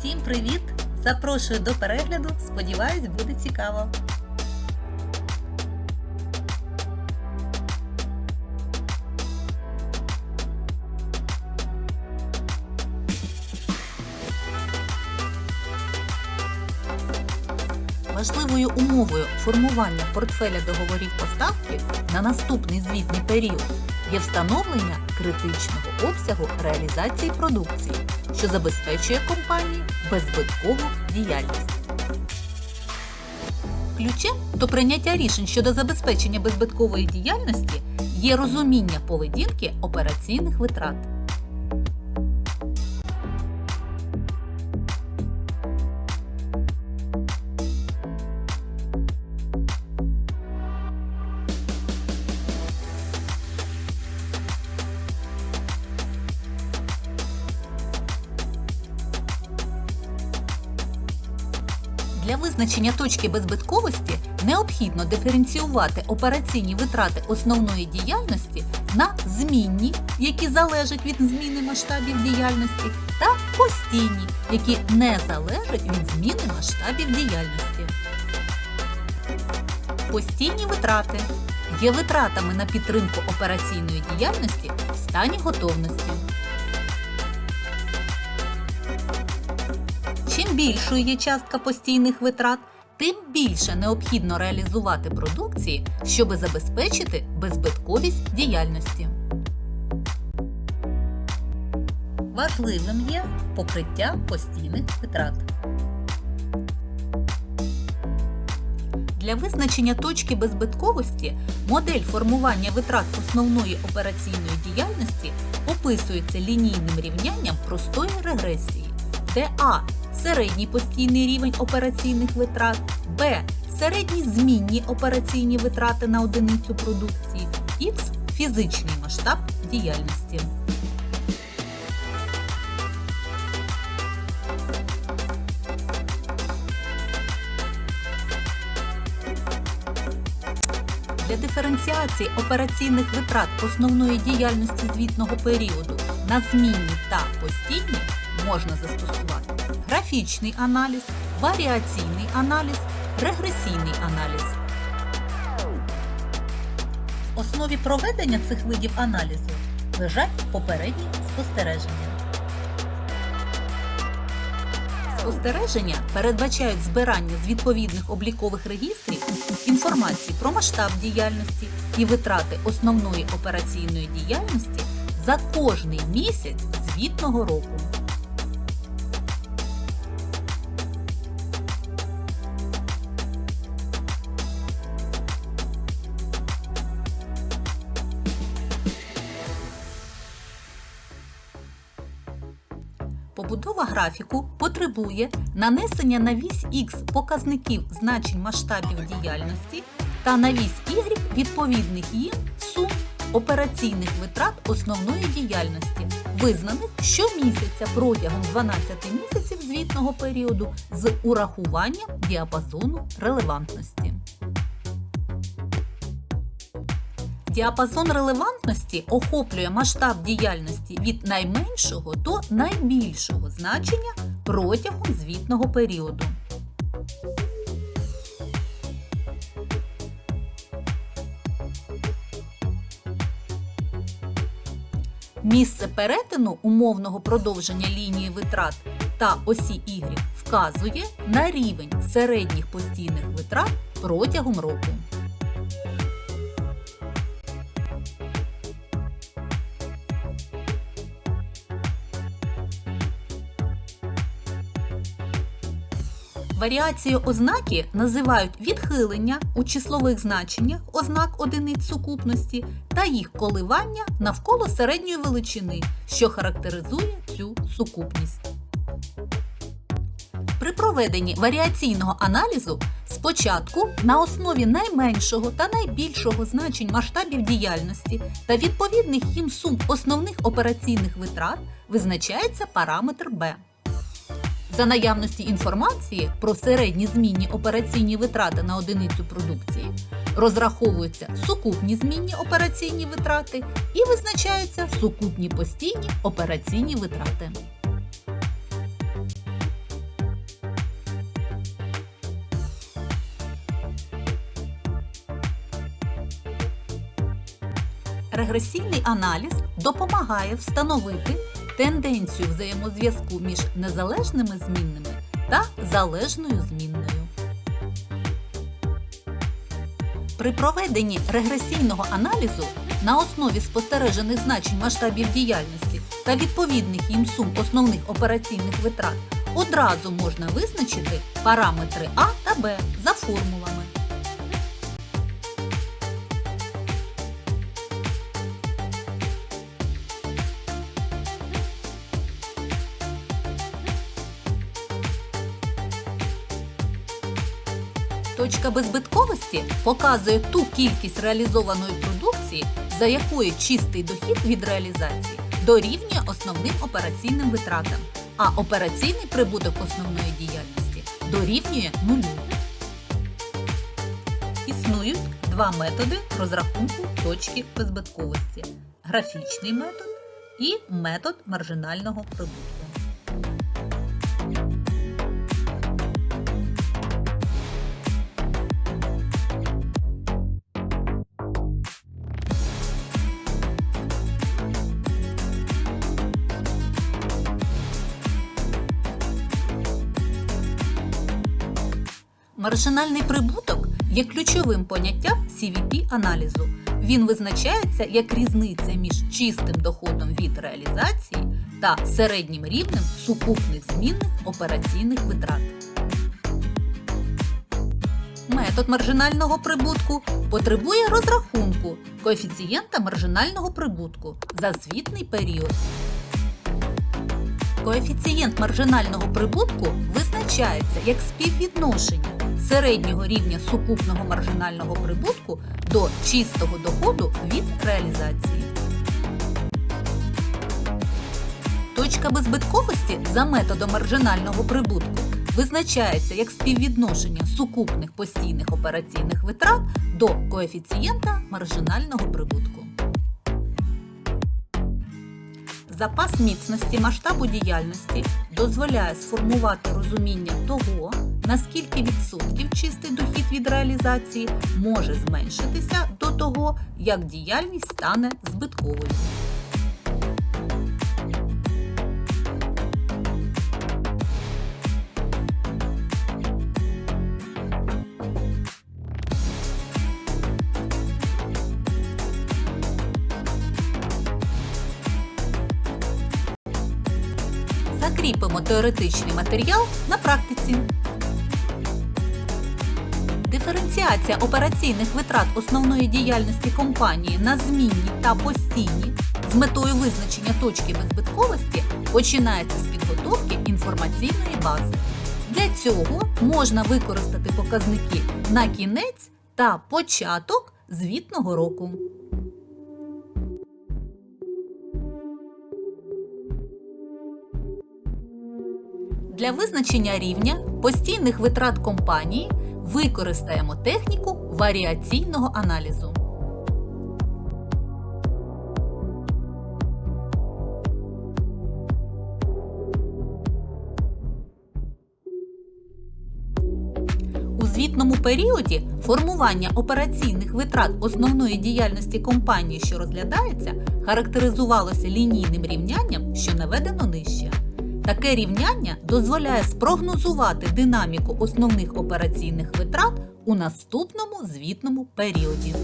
Всім привіт! Запрошую до перегляду. Сподіваюсь, буде цікаво. Важливою умовою формування портфеля договорів поставки на наступний звітний період є встановлення критичного обсягу реалізації продукції, що забезпечує компанії беззбиткову діяльність. Ключем до прийняття рішень щодо забезпечення беззбиткової діяльності є розуміння поведінки операційних витрат. Для визначення точки беззбитковості необхідно диференціювати операційні витрати основної діяльності на змінні, які залежать від зміни масштабів діяльності, та постійні, які не залежать від зміни масштабів діяльності. Постійні витрати є витратами на підтримку операційної діяльності в стані готовності. Більшою є частка постійних витрат, тим більше необхідно реалізувати продукції, щоби забезпечити беззбитковість діяльності. Важливим є покриття постійних витрат. Для визначення точки беззбитковості модель формування витрат основної операційної діяльності описується лінійним рівнянням простої регресії, де А середній постійний рівень операційних витрат, Б середні змінні операційні витрати на одиницю продукції, Х фізичний масштаб діяльності. Для диференціації операційних витрат основної діяльності звітного періоду на змінні та постійні можна застосувати графічний аналіз, варіаційний аналіз, регресійний аналіз. В основі проведення цих видів аналізу лежать попередні спостереження. Спостереження передбачають збирання з відповідних облікових регістрів інформації про масштаб діяльності і витрати основної операційної діяльності за кожний місяць звітного року. Побудова графіку потребує нанесення на вісь Х показників значень масштабів діяльності та на вісь Y відповідних їм сум операційних витрат основної діяльності, визнаних щомісяця протягом 12 місяців звітного періоду з урахуванням діапазону релевантності. Діапазон релевантності охоплює масштаб діяльності від найменшого до найбільшого значення протягом звітного періоду. Місце перетину умовного продовження лінії витрат та осі Y вказує на рівень середніх постійних витрат протягом року. Варіацією ознаки називають відхилення у числових значеннях ознак одиниць сукупності та їх коливання навколо середньої величини, що характеризує цю сукупність. При проведенні варіаційного аналізу спочатку на основі найменшого та найбільшого значень масштабів діяльності та відповідних їм сум основних операційних витрат визначається параметр B. За наявності інформації про середні змінні операційні витрати на одиницю продукції розраховуються сукупні змінні операційні витрати і визначаються сукупні постійні операційні витрати. Регресійний аналіз допомагає встановити тенденцію взаємозв'язку між незалежними змінними та залежною змінною. При проведенні регресійного аналізу на основі спостережених значень масштабів діяльності та відповідних їм сум основних операційних витрат одразу можна визначити параметри А та Б за формулами. Точка беззбитковості показує ту кількість реалізованої продукції, за якою чистий дохід від реалізації дорівнює основним операційним витратам, а операційний прибуток основної діяльності дорівнює нулю. Існують два методи розрахунку точки беззбитковості графічний метод і метод маржинального прибутку. Маржинальний прибуток є ключовим поняттям CVP-аналізу. Він визначається як різниця між чистим доходом від реалізації та середнім рівнем сукупних змінних операційних витрат. Метод маржинального прибутку потребує розрахунку коефіцієнта маржинального прибутку за звітний період. Коефіцієнт маржинального прибутку визначається як співвідношення середнього рівня сукупного маржинального прибутку до чистого доходу від реалізації. Точка беззбитковості за методом маржинального прибутку визначається як співвідношення сукупних постійних операційних витрат до коефіцієнта маржинального прибутку. Запас міцності масштабу діяльності дозволяє сформувати розуміння того, наскільки відсотків чистий дохід від реалізації може зменшитися до того, як діяльність стане збитковою. Закріпимо теоретичний матеріал на практиці. Диференціація операційних витрат основної діяльності компанії на змінні та постійні з метою визначення точки беззбитковості починається з підготовки інформаційної бази. Для цього можна використати показники на кінець та початок звітного року. Для визначення рівня постійних витрат компанії використаємо техніку варіаційного аналізу. У звітному періоді формування операційних витрат основної діяльності компанії, що розглядається, характеризувалося лінійним рівнянням, що наведено нижче. Таке рівняння дозволяє спрогнозувати динаміку основних операційних витрат у наступному звітному періоді.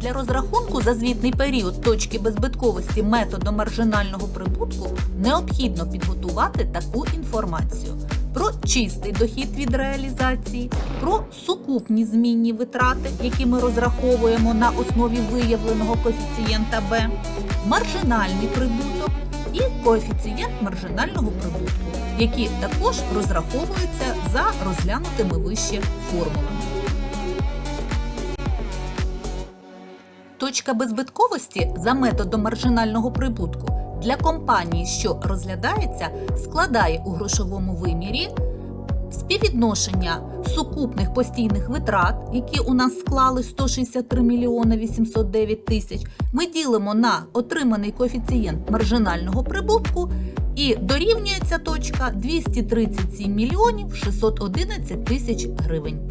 Для розрахунку за звітний період точки беззбитковості методом маржинального прибутку необхідно підготувати таку інформацію про чистий дохід від реалізації, про сукупні змінні витрати, які ми розраховуємо на основі виявленого коефіцієнта Б, маржинальний прибуток і коефіцієнт маржинального прибутку, які також розраховуються за розглянутими вище формулами. Точка беззбитковості за методом маржинального прибутку для компанії, що розглядається, складає у грошовому вимірі співвідношення сукупних постійних витрат, які у нас склали 163 мільйони 809 тисяч. Ми ділимо на отриманий коефіцієнт маржинального прибутку і дорівнюється точка 237 мільйонів 611 тисяч гривень.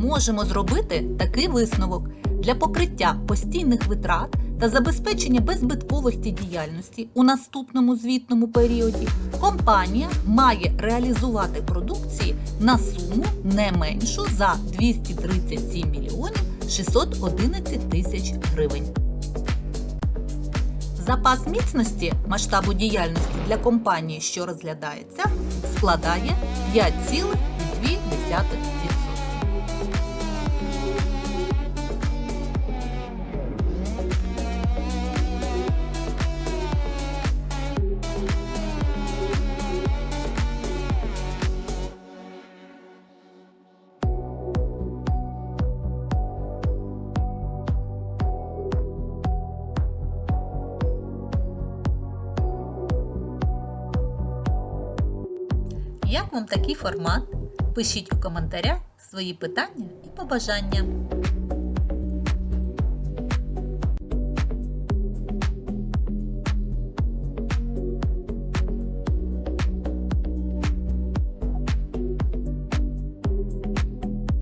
можемо зробити такий висновок для покриття постійних витрат та забезпечення беззбитковості діяльності у наступному звітному періоді компанія має реалізувати продукції на суму не меншу за 237 мільйонів 611 тисяч гривень. Запас міцності масштабу діяльності для компанії, що розглядається, складає 5,2%. Як вам такий формат? Пишіть у коментарях свої питання і побажання.